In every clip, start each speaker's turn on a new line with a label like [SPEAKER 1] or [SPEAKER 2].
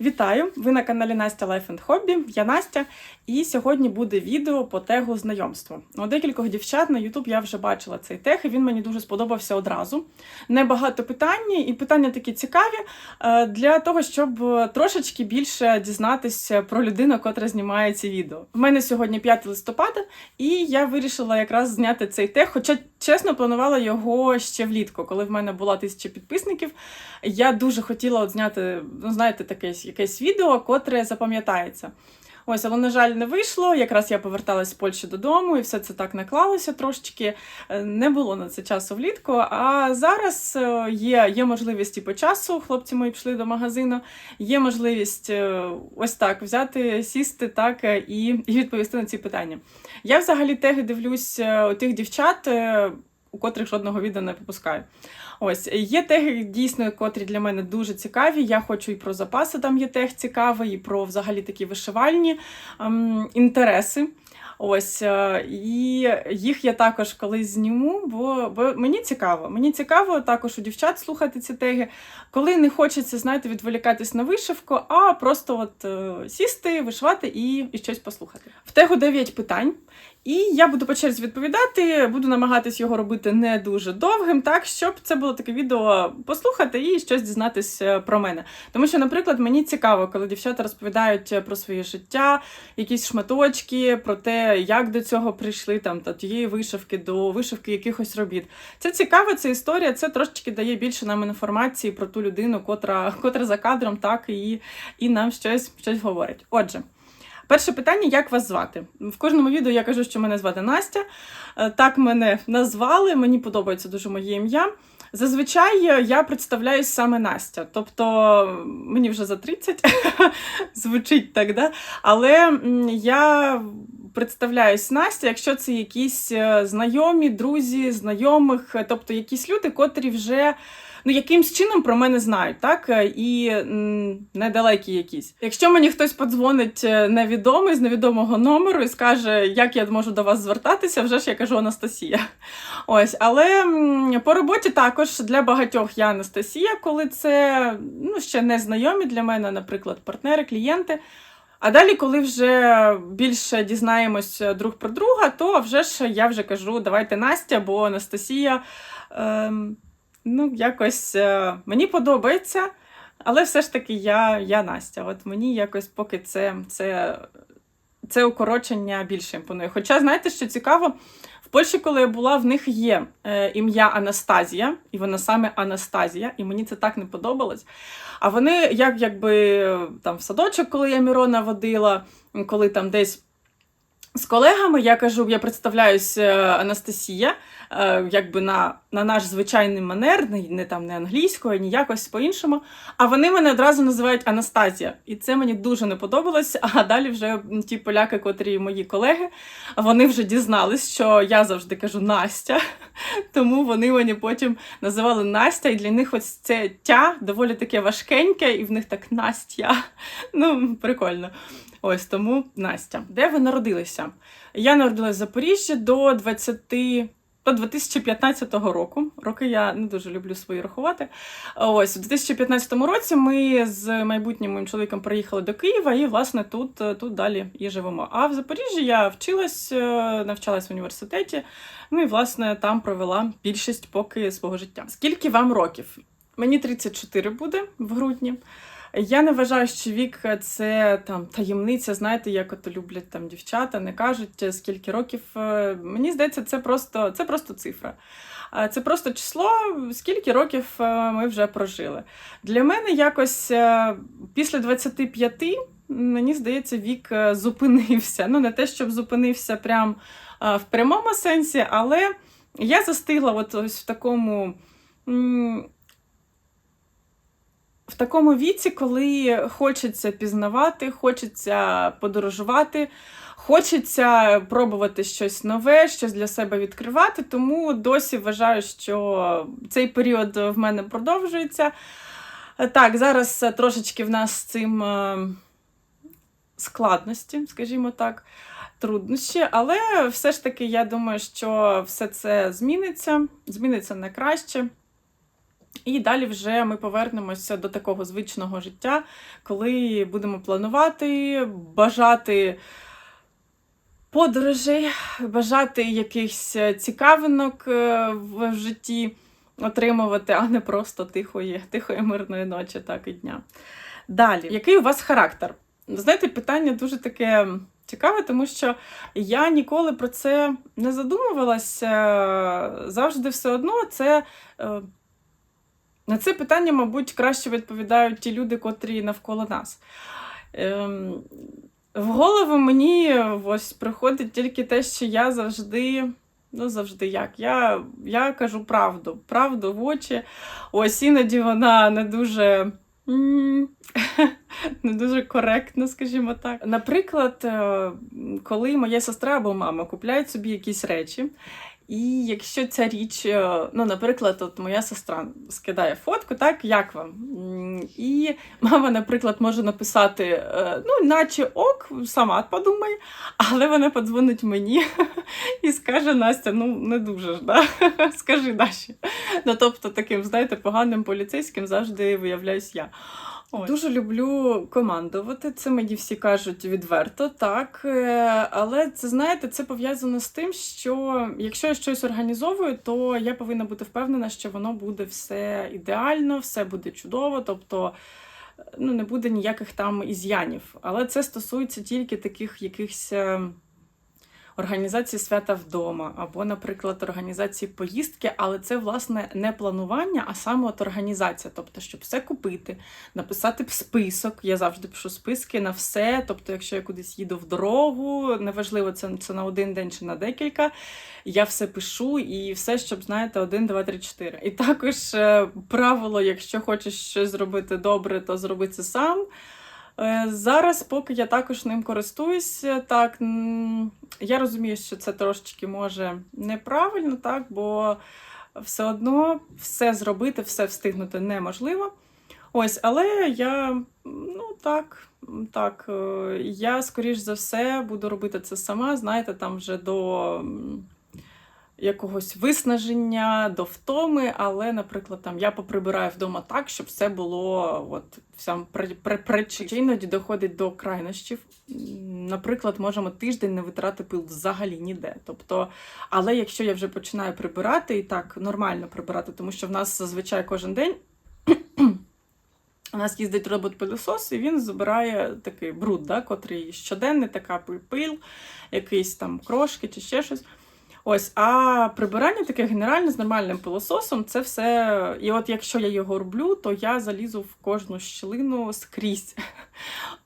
[SPEAKER 1] Вітаю! Ви на каналі Настя Life and Hobby. Я Настя, і сьогодні буде відео по тегу знайомство. У декількох дівчат на YouTube я вже бачила цей тег, і він мені дуже сподобався одразу. Небагато питань, і питання такі цікаві е, для того, щоб трошечки більше дізнатися про людину, котра знімає ці відео. У мене сьогодні 5 листопада, і я вирішила якраз зняти цей тег, хоча чесно планувала його ще влітку, коли в мене була тисяча підписників. Я дуже хотіла от зняти, ну знаєте, таке якесь відео, котре запам'ятається. Ось, але, на жаль, не вийшло. Якраз я поверталась з Польщі додому, і все це так наклалося трошечки. Е, Не було на це часу влітку. А зараз е, є, є можливість і по часу. Хлопці мої пішли до магазину. Є можливість е, ось так взяти, сісти так і, і відповісти на ці питання. Я взагалі теги дивлюсь у тих дівчат, у котрих жодного відео не попускаю. Ось є теги дійсно, котрі для мене дуже цікаві. Я хочу і про запаси там є тег цікавий, і про взагалі такі вишивальні ем, інтереси. Ось е, і їх я також колись зніму, бо, бо мені цікаво. Мені цікаво також у дівчат слухати ці теги, коли не хочеться, знаєте, відволікатись на вишивку, а просто от е, сісти, вишивати і, і щось послухати. В тегу 9 питань. І я буду по черзі відповідати, буду намагатись його робити не дуже довгим, так щоб це було таке відео послухати і щось дізнатися про мене. Тому що, наприклад, мені цікаво, коли дівчата розповідають про своє життя, якісь шматочки, про те, як до цього прийшли, там та тієї вишивки до вишивки якихось робіт. Це цікаво, це історія, це трошечки дає більше нам інформації про ту людину, котра, котра за кадром, так і, і нам щось, щось говорить. Отже. Перше питання: як вас звати? В кожному відео я кажу, що мене звати Настя. Е, Так мене назвали, мені подобається дуже моє ім'я. Зазвичай я представляюсь саме Настя. Тобто мені вже за 30 звучить так, да? але я представляюсь Настя, якщо це якісь е, знайомі, друзі, знайомих, е, тобто якісь люди, котрі вже ну, якимсь чином про мене знають, так? Е, І недалекі якісь. Якщо мені хтось подзвонить е, невідомий з невідомого номеру і скаже, як я можу до вас звертатися, вже ж я кажу Анастасія. Ось, але по роботі також для багатьох я Анастасія, коли це ну, ще не знайомі для мене, наприклад, партнери, клієнти. А далі, коли вже більше дізнаємось друг про друга, то вже ж я вже кажу, давайте Настя, бо Анастасія. Ем, Ну, якось е, мені подобається, але все ж таки я, я Настя. От мені якось поки це, це, це укорочення більше імпонує. Хоча, знаєте, що цікаво, в Польщі, коли я була, в них є е, ім'я Анастазія, і вона саме Анастазія, і мені це так не подобалось. А вони, як якби там в садочок, коли я Мірона водила, коли там десь. З колегами я кажу, я представляюсь е, Анастасія, якби на, на наш звичайний манер, не, не там не англійською, ні якось по-іншому. А вони мене одразу називають Анастазія. І це мені дуже не подобалось. А далі вже ті поляки, котрі мої колеги, вони вже дізнались, що я завжди кажу Настя. Тому вони мені потім називали Настя, і для них ось це тя доволі таке важкеньке, і в них так Настя. Ну, прикольно. Ось тому Настя. Де ви народилися? Я народилася в Запоріжжі до 20. До 2015 року. Роки я не дуже люблю свої рахувати. Ось у 2015 році ми з майбутнім моїм чоловіком приїхали до Києва і, власне, тут, тут далі і живемо. А в Запоріжжі я вчилась, е, навчалась в університеті. Ну і власне там провела більшість поки свого життя. Скільки вам років? Мені 34 буде в грудні. Я не вважаю, що вік це там таємниця, знаєте, як ото люблять там дівчата, не кажуть скільки років. Е, Мені здається, це просто, це просто цифра. Це просто число, скільки років е, ми вже прожили. Для мене якось е, після 25, мені здається, вік е, зупинився. Ну, не те, щоб зупинився прям е, в прямому сенсі, але я застигла от ось в такому. В такому віці, коли хочеться пізнавати, хочеться подорожувати, хочеться пробувати щось нове, щось для себе відкривати. Тому досі вважаю, що цей період в мене продовжується. Так, зараз трошечки в нас з цим е, складності, скажімо так, труднощі, але все ж таки я думаю, що все це зміниться, зміниться на краще. І далі вже ми повернемося до такого звичного життя, коли будемо планувати, бажати подорожей, бажати якихось цікавинок е, в житті отримувати, а не просто тихої, тихої мирної ночі, так і дня. Далі, який у вас характер? Знаєте, питання дуже таке цікаве, тому що я ніколи про це не задумувалася. Завжди все одно це. На це питання, мабуть, краще відповідають ті люди, котрі навколо нас. Ем, в голову мені ось приходить тільки те, що я завжди, ну завжди як. Я, я кажу правду, правду в очі. Ось іноді вона не дуже. Не дуже коректно, скажімо так. Наприклад, е, коли моя сестра або мама купляють собі якісь речі, і якщо ця річ, е, ну, наприклад, от моя сестра скидає фотку, так, як вам? І мама, наприклад, може написати, е, ну, наче ок, сама подумай, але вона подзвонить мені і скаже: Настя, ну не дуже ж, да? скажи Даші. Ну, тобто, таким, знаєте, поганим поліцейським завжди виявляюсь я. Ой. Дуже люблю командувати. Це мені всі кажуть відверто, так. Е, Але це знаєте, це пов'язано з тим, що якщо я щось організовую, то я повинна бути впевнена, що воно буде все ідеально, все буде чудово. Тобто ну, не буде ніяких там із'янів. Але це стосується тільки таких якихось. Організації свята вдома, або, наприклад, організації поїздки, але це, власне, не планування, а саме от організація. Тобто, щоб все купити, написати список. Я завжди пишу списки на все. Тобто, якщо я кудись їду в дорогу, неважливо, це, це на один день чи на декілька. Я все пишу і все, щоб, знаєте, один, два, три, чотири. І також е, правило, якщо хочеш щось зробити добре, то зроби це сам. Е, Зараз, поки я також ним користуюся, так я розумію, що це трошечки може неправильно, так, бо все одно все зробити, все встигнути неможливо. Ось, але я, ну так, так, е, я, скоріш за все, буду робити це сама, знаєте, там вже до якогось виснаження, до втоми, але, наприклад, там я поприбираю вдома так, щоб все було от всям при, при. Іноді доходить до крайнощів. Наприклад, можемо тиждень не витрати пил взагалі ніде. Тобто, але якщо я вже починаю прибирати і так нормально прибирати, тому що в нас зазвичай кожен день. У нас їздить робот-пилосос, і він забирає такий бруд, да, котрий щоденний, така пил, якісь там крошки чи ще щось. Ось, а прибирання таке генеральне з нормальним пилососом, це все. І от якщо я його роблю, то я залізу в кожну щілину скрізь.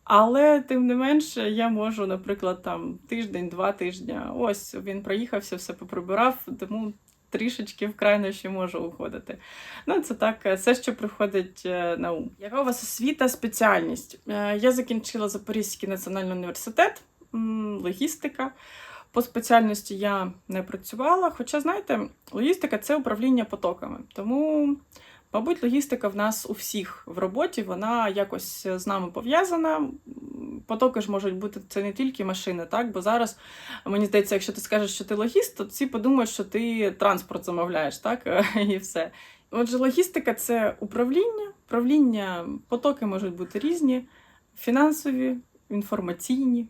[SPEAKER 1] Але тим не менше, я можу, наприклад, там тиждень-два тижня. Ось він проїхався, все поприбирав, тому трішечки в крайнощі можу уходити. Ну, це так, е, все, що приходить е, на ум. Яка у вас освіта, спеціальність? Е, Я закінчила Запорізький національний університет, логістика. По спеціальності я не працювала. Хоча, знаєте, логістика це управління потоками. Тому, мабуть, логістика в нас у всіх в роботі, вона якось з нами пов'язана. Потоки ж можуть бути це не тільки машини, так? Бо зараз, мені здається, якщо ти скажеш, що ти логіст, то всі подумають, що ти транспорт замовляєш, так? І все. Отже, логістика це управління. Управління, потоки можуть бути різні, фінансові, інформаційні.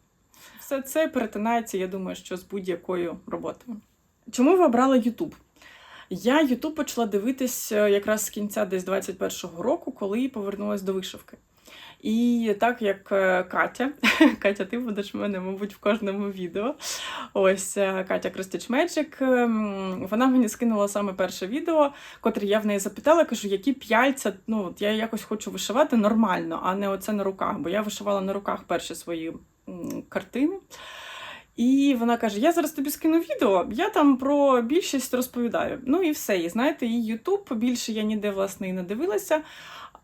[SPEAKER 1] Все це перетинається, я думаю, що з будь-якою роботою. Чому ви обрали YouTube? Я YouTube почала дивитись е, якраз з кінця десь 21-го року, коли повернулась до вишивки. І так як е, Катя, Катя, ти будеш в мене, мабуть, в кожному відео. Ось е, Катя Кростич Меджик. ем, Вона мені скинула саме перше відео, котре я в неї запитала, кажу, які п'яльця, ну от я якось хочу вишивати нормально, а не оце на руках. Бо я вишивала на руках перші свої картини. І вона каже: Я зараз тобі скину відео, я там про більшість розповідаю. Ну і все. І знаєте, і Ютуб більше я ніде власне і не дивилася.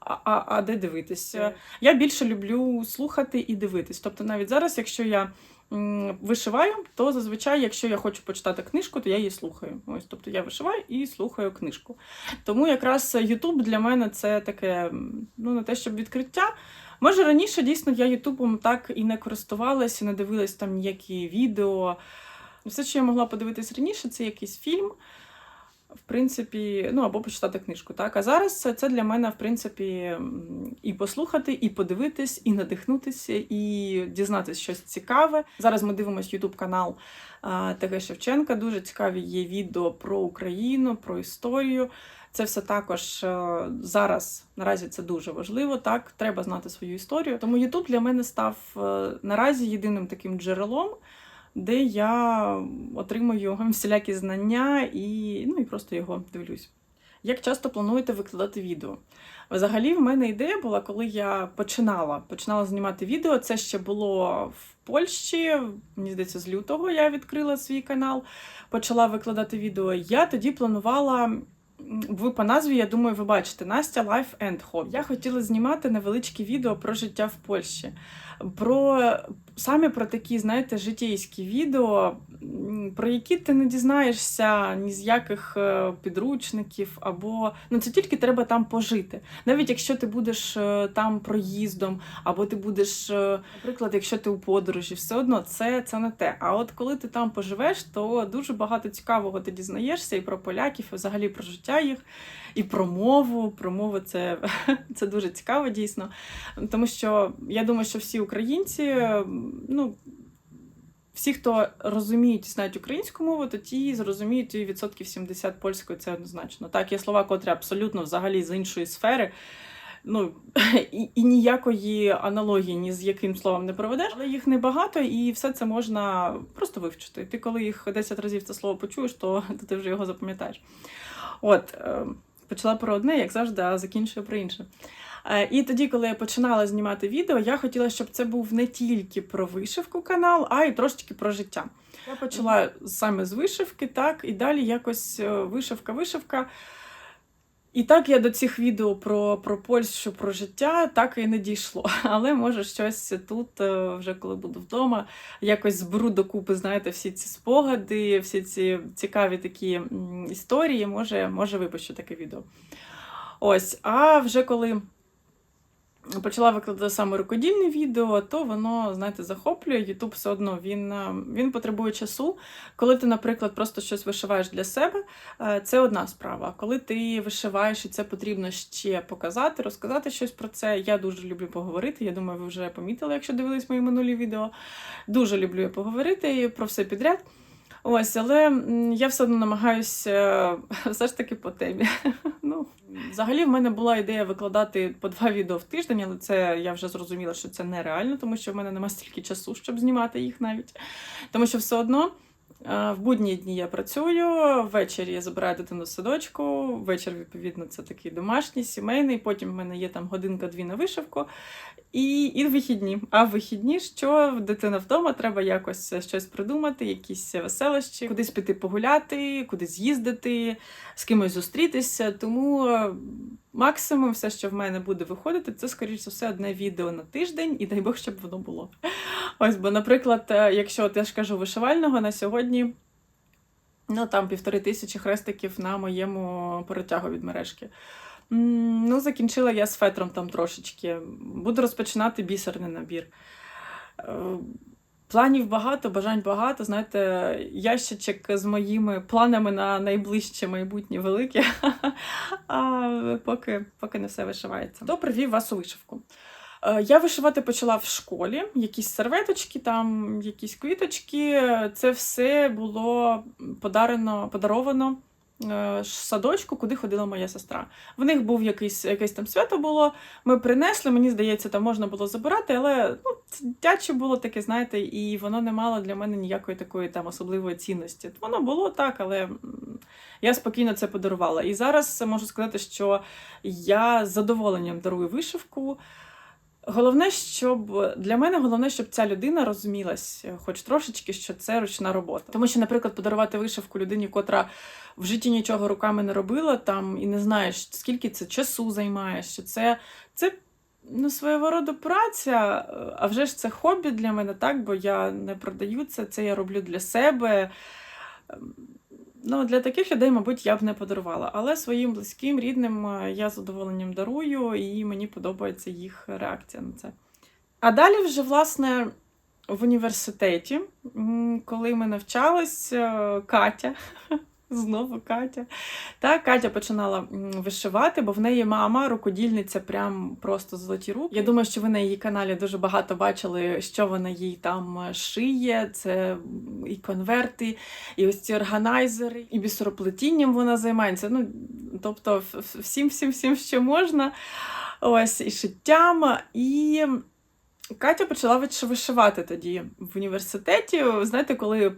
[SPEAKER 1] А, а, а де дивитися? Я більше люблю слухати і дивитись. Тобто, навіть зараз, якщо я м, вишиваю, то зазвичай, якщо я хочу почитати книжку, то я її слухаю. Ось, тобто я вишиваю і слухаю книжку. Тому якраз Ютуб для мене це таке, ну не те, щоб відкриття. Може, раніше дійсно я Ютубом так і не користувалася, не дивилась там ніякі відео. Все, що я могла подивитись раніше, це якийсь фільм. В принципі, ну або почитати книжку. Так, а зараз це- це для мене, в принципі, і послухати, і подивитись, і надихнутися, і дізнатись щось цікаве. Зараз ми дивимося Ютуб канал ТГ Шевченка. Дуже цікаві є відео про Україну, про історію. Це все також е, зараз наразі це дуже важливо. Так, треба знати свою історію. Тому Ютуб для мене став е, наразі єдиним таким джерелом, де я отримую всілякі знання і, ну, і просто його дивлюсь. Як часто плануєте викладати відео? Взагалі, в мене ідея була, коли я починала починала знімати відео. Це ще було в Польщі. Мені здається, з лютого я відкрила свій канал, почала викладати відео. Я тоді планувала. Ви по назві, я думаю, ви бачите Настя Life and Hobby. Я хотіла знімати невеличкі відео про життя в Польщі, про саме про такі, знаєте, житейські відео, про які ти не дізнаєшся ні з яких е, підручників, або ну це тільки треба там пожити. Навіть якщо ти будеш е, там проїздом, або ти будеш, е, наприклад, якщо ти у подорожі, все одно це, це не те. А от коли ти там поживеш, то дуже багато цікавого ти дізнаєшся і про поляків, і взагалі про життя їх, і про мову. Про мову це, це дуже цікаво, дійсно. Тому що я думаю, що всі українці, ну. Всі, хто розуміють і знають українську мову, то ті зрозуміють і відсотків 70 польської, це однозначно. Так, є слова, котрі абсолютно взагалі з іншої сфери. Ну і, і ніякої аналогії ні з яким словом не проведеш, але їх небагато, і все це можна просто вивчити. Ти, коли їх 10 разів це слово почуєш, то, то ти вже його запам'ятаєш. От, е, почала про одне, як завжди, а закінчую про інше. Е, І тоді, коли я починала знімати відео, я хотіла, щоб це був не тільки про вишивку канал, а й трошечки про життя. Я почала саме з вишивки, так, і далі якось е, вишивка, вишивка. І так я до цих відео про, про Польщу, про життя так і не дійшло. Але може щось тут, е, вже коли буду вдома, якось зберу докупи, знаєте, всі ці спогади, всі ці цікаві такі історії, може, може випущу таке відео. Ось, а вже коли почала викладати саме рукодільне відео, то воно, знаєте, захоплює. Ютуб все одно він, е, він потребує часу. Коли ти, наприклад, просто щось вишиваєш для себе, е, це одна справа. Коли ти вишиваєш і це потрібно ще показати, розказати щось про це. Я дуже люблю поговорити. Я думаю, ви вже помітили, якщо дивились мої минулі відео. Дуже люблю я поговорити про все підряд. Ось, але я все одно намагаюся все ж таки по темі. Ну, взагалі, в мене була ідея викладати по два відео в тиждень, але це я вже зрозуміла, що це нереально, тому що в мене немає стільки часу, щоб знімати їх навіть. Тому що все одно. В будні дні я працюю, ввечері я забираю дитину з садочку, вечір, відповідно, це такий домашній, сімейний. Потім в мене є там годинка-дві на вишивку, і, і вихідні. А в вихідні, що дитина вдома, треба якось щось придумати, якісь веселощі, кудись піти погуляти, кудись їздити, з кимось зустрітися. Тому максимум, все, що в мене буде виходити, це, скоріш за все, одне відео на тиждень, і дай Бог, щоб воно було. Ось, бо, наприклад, е, якщо от я ж кажу вишивального на сьогодні. Ну, там півтори тисячі хрестиків на моєму перетягу від мережки. Ну, закінчила я з фетром там трошечки. Буду розпочинати бісерний набір. Планів багато, бажань багато. Знаєте, ящичок з моїми планами на найближче майбутнє велике. А поки, поки не все вишивається. Хто привів вас у вишивку? Е, Я вишивати почала в школі, якісь серветочки, там якісь квіточки. Це все було подарено, подаровано садочку, куди ходила моя сестра. В них був якийсь, якесь там свято було. Ми принесли, мені здається, там можна було забирати, але ну, дитяче було таке, знаєте, і воно не мало для мене ніякої такої там особливої цінності. Воно було так, але я спокійно це подарувала. І зараз можу сказати, що я з задоволенням дарую вишивку. Головне, щоб для мене головне, щоб ця людина розумілась, е, хоч трошечки, що це ручна робота. Тому що, наприклад, подарувати вишивку людині, котра в житті нічого руками не робила, там і не знаєш, скільки це часу займає, що це, це ну, свого роду праця, е, а вже ж це хобі для мене, так, бо я не продаю це, це я роблю для себе. Ну, для таких людей, мабуть, я б не подарувала. Але своїм близьким, рідним е, я з задоволенням дарую, і мені подобається їх реакція на це. А далі, вже, власне, в університеті, коли ми навчались, е, Катя, Знову Катя. Так, Катя починала вишивати, бо в неї мама рукодільниця, прям просто золоті руки. Я думаю, що ви на її каналі дуже багато бачили, що вона їй там е, шиє. Це і конверти, і ось ці органайзери, і бісероплетінням вона займається. Ну, тобто, всім, всім, всім, що можна. Ось і шиттям. І Катя почала вишивати тоді в університеті. Знаєте, коли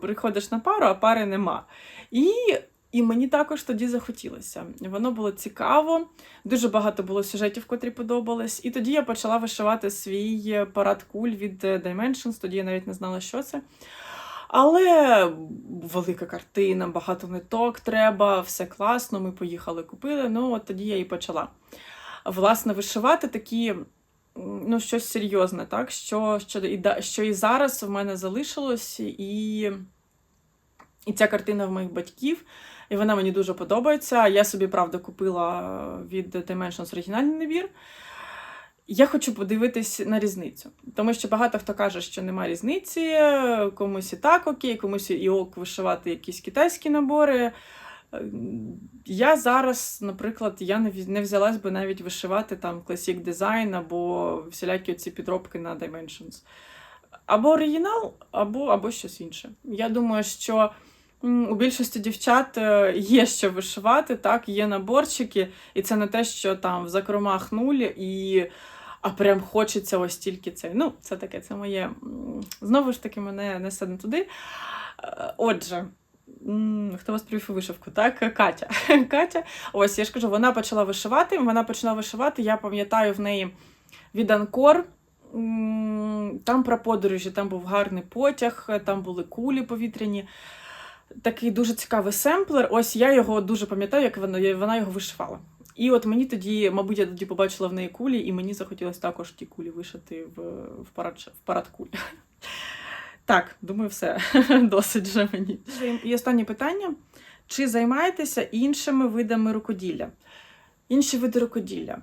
[SPEAKER 1] приходиш на пару, а пари нема. І, і мені також тоді захотілося. Воно було цікаво, дуже багато було сюжетів, котрі подобались. І тоді я почала вишивати свій парад куль від Dimensions, тоді я навіть не знала, що це. Але велика картина, багато ниток треба, все класно. Ми поїхали, купили. Ну, от тоді я і почала. Власне, вишивати такі ну, щось серйозне, так? Що, що, і, що і зараз в мене залишилось, і, і ця картина в моїх батьків, і вона мені дуже подобається. Я собі, правда, купила від Dimensions оригінальний набір. Я хочу подивитись на різницю, тому що багато хто каже, що немає різниці, комусь і так окей, комусь і ок вишивати якісь китайські набори. Я зараз, наприклад, я не взялась би навіть вишивати там Classic Design або всілякі ці підробки на Dimensions. Або оригінал, або, або щось інше. Я думаю, що у більшості дівчат е, є що вишивати, так, є наборчики, і це не те, що там в закромах нуль, і а прям хочеться ось тільки цей. Ну, це таке, це моє. Знову ж таки, мене несе не туди. Е, Отже. Хто вас привів у вишивку? Так, Катя. Катя, ось я ж кажу, вона почала вишивати. Вона почала вишивати. Я пам'ятаю в неї від Анкор. Там про подорожі, там був гарний потяг, там були кулі повітряні. Такий дуже цікавий семплер. Ось я його дуже пам'ятаю, як вона, вона його вишивала. І от мені тоді, мабуть, я тоді побачила в неї кулі, і мені захотілося також ті кулі вишити в, в, парад, в парад куль. Так, думаю, все. Досить вже мені. І останнє питання: чи займаєтеся іншими видами рукоділля? Інші види рукоділля.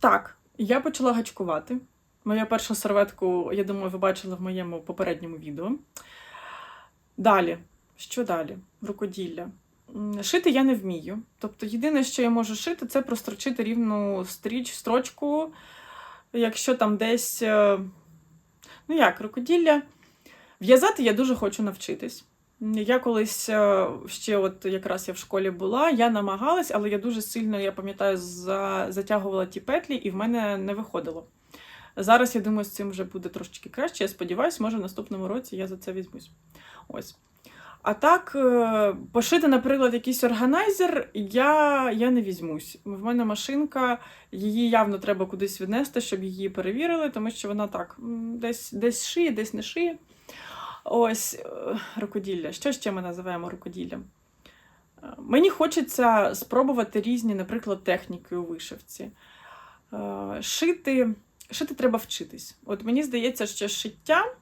[SPEAKER 1] Так, я почала гачкувати. Моя перша серветку, я думаю, ви бачили в моєму попередньому відео. Далі, що далі? Рукоділля. Шити я не вмію. Тобто, єдине, що я можу шити, це прострочити рівну стріч, строчку, якщо там десь. е, Ну як, рукоділля. В'язати я дуже хочу навчитись. Я колись е, ще, от якраз я в школі була, я намагалась, але я дуже сильно, я пам'ятаю, за, затягувала ті петлі, і в мене не виходило. Зараз я думаю, з цим вже буде трошечки краще. Я сподіваюся, може в наступному році я за це візьмусь. Ось. А так, е, пошити, наприклад, якийсь органайзер, я, я не візьмусь. В мене машинка, її явно треба кудись віднести, щоб її перевірили, тому що вона так десь, десь шиє, десь не шиє. Ось е, рукоділля. Що ще ми називаємо рукоділлям? Е, Мені хочеться спробувати різні, наприклад, техніки у вишивці. Е, Шити, шити треба вчитись. От мені здається, що шиття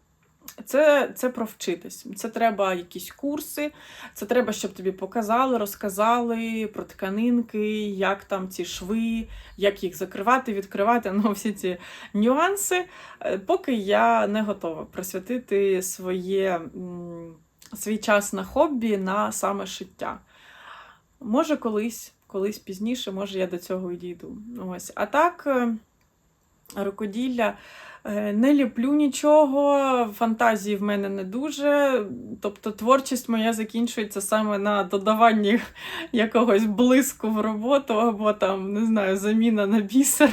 [SPEAKER 1] це, це про вчитись. Це треба якісь курси, це треба, щоб тобі показали, розказали про тканинки, як там ці шви, як їх закривати, відкривати. Ну, всі ці нюанси. Е, Поки я не готова присвятити своє, свій час на хобі на саме шиття. Може, колись, колись пізніше, може, я до цього і дійду. Ось. А так, е, рукоділля. Е, Не ліплю нічого, фантазії в мене не дуже. Тобто творчість моя закінчується саме на додаванні якогось блиску в роботу, або там, не знаю, заміна на бісер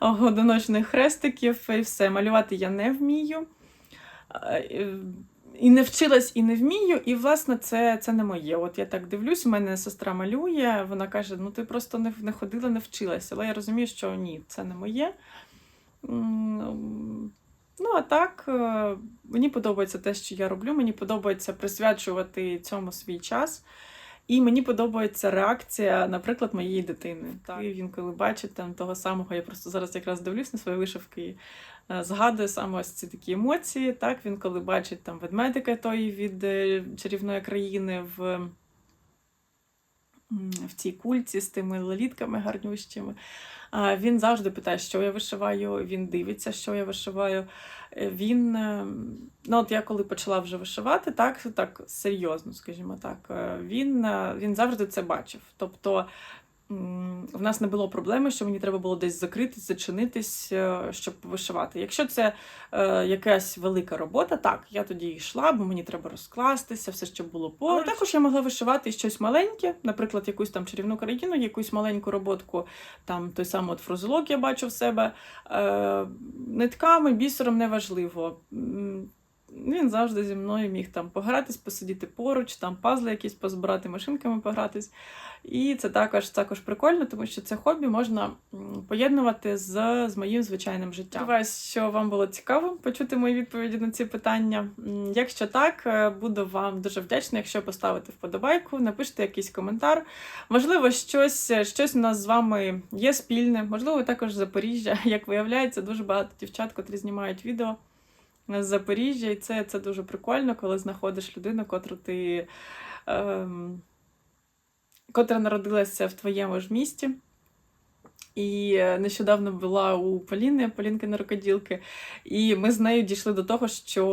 [SPEAKER 1] годиночних хрестиків і все. Малювати я не вмію. Е, І не вчилась, і не вмію, і власне це, це не моє. От я так дивлюсь, у мене сестра малює, вона каже: ну ти просто не, не ходила, не вчилася. Але я розумію, що ні, це не моє. М, Ну, а так, е, мені подобається те, що я роблю. Мені подобається присвячувати цьому свій час. І мені подобається реакція, наприклад, моєї дитини. Так. І він, коли бачить там того самого, я просто зараз якраз дивлюсь на свої вишивки і е, згадую саме ось ці такі емоції. Так, він коли бачить там ведмедика той від е, чарівної країни в в цій кульці з тими лелітками гарнющими. Він завжди питає, що я вишиваю. Він дивиться, що я вишиваю. Е, Він, е, ну от я коли почала вже вишивати, так, так серйозно, скажімо так, е, він, він завжди це бачив. Тобто в нас не було проблеми, що мені треба було десь закритись, зачинитись, е, щоб вишивати. Якщо це е, якась велика робота, так, я тоді йшла, бо мені треба розкластися, все, що було поруч. Але також я могла вишивати щось маленьке, наприклад, якусь там чарівну країну, якусь маленьку роботку, там той самий от фрузелок я бачу в себе. Е, нитками, бісером неважливо. Він завжди зі мною міг там погратись, посидіти поруч, там пазли якісь позбирати, машинками погратись. І це також, також прикольно, тому що це хобі можна поєднувати з, з моїм звичайним життям. Сподіваюсь, що вам було цікаво почути мої відповіді на ці питання. Якщо так, е, буду вам дуже вдячна, якщо поставите вподобайку, напишите якийсь коментар. Можливо, щось, щось у нас з вами є спільне, можливо, також Запоріжжя. Як виявляється, дуже багато дівчат, котрі знімають відео з Запоріжжя, і це, це дуже прикольно, коли знаходиш людину, котру ти. Ем, котра народилася в твоєму ж місті. І е, нещодавно була у Поліни, Полінки на рукоділки, і ми з нею дійшли до того, що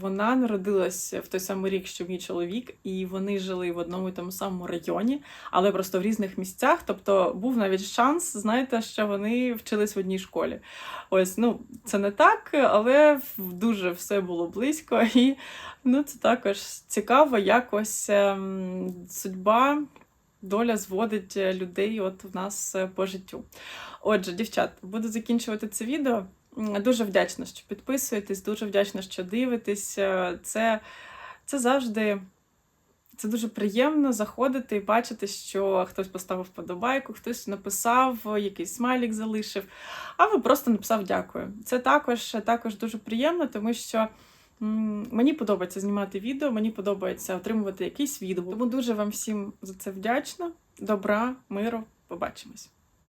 [SPEAKER 1] вона народилась в той самий рік, що мій чоловік, і вони жили в одному і тому самому районі, але просто в різних місцях. Тобто був навіть шанс, знаєте, що вони вчились в одній школі. Ось, ну, це не так, але дуже все було близько. І ну, це також цікаво, якось ем, судьба доля зводить е, людей от в нас е, по життю. Отже, дівчат, буду закінчувати це відео. Дуже вдячна, що підписуєтесь, дуже вдячна, що дивитесь. Е, Це, це завжди. Це дуже приємно заходити і бачити, що хтось поставив вподобайку, хтось написав, якийсь смайлік залишив, а ви просто написав дякую. Це також, також дуже приємно, тому що мені подобається знімати відео, мені подобається отримувати якийсь відгук. Тому дуже вам всім за це вдячна. Добра, миру, побачимось.